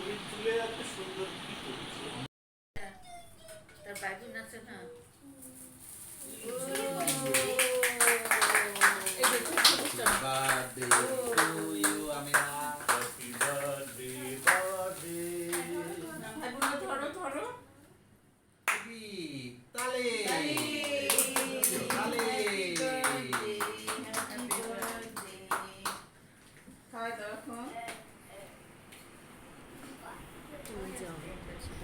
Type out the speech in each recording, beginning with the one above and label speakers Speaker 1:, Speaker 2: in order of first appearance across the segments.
Speaker 1: সুন্দর হ্যাঁ,
Speaker 2: তার
Speaker 3: বাবু
Speaker 4: আছে না।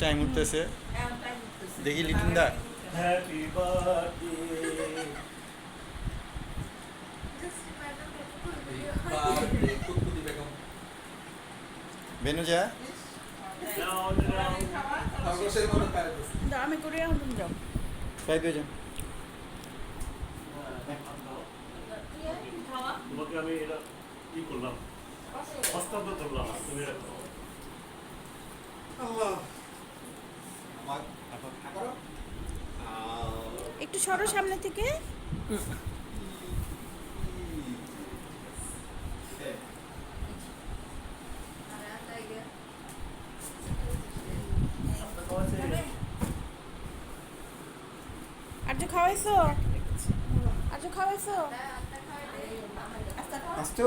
Speaker 4: টাইম উঠতেছে? দেখি লিটন দা
Speaker 1: হ্যাপি
Speaker 4: বেনু যা
Speaker 5: আমি করে আনন্দ যাও
Speaker 1: তোমাকে আমি এটা কি করলাম? হস্তান্তর করলাম তুমি
Speaker 5: একটু সরো সামনে থেকে।
Speaker 2: আর
Speaker 5: খাওয়াইছো?
Speaker 6: আর যে
Speaker 3: খাওয়াইছো?
Speaker 5: আসতো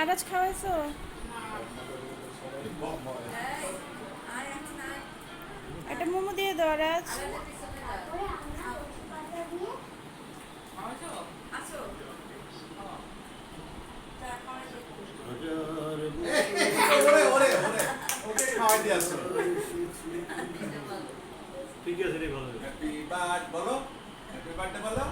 Speaker 5: আরাজ খাওয়াইছো? একটা মোমো দিয়ে দাও
Speaker 3: আজ
Speaker 1: ঠিক আছে রে
Speaker 3: হ্যাপি বার্থ বলো। হ্যাপি বার্থডে বলো।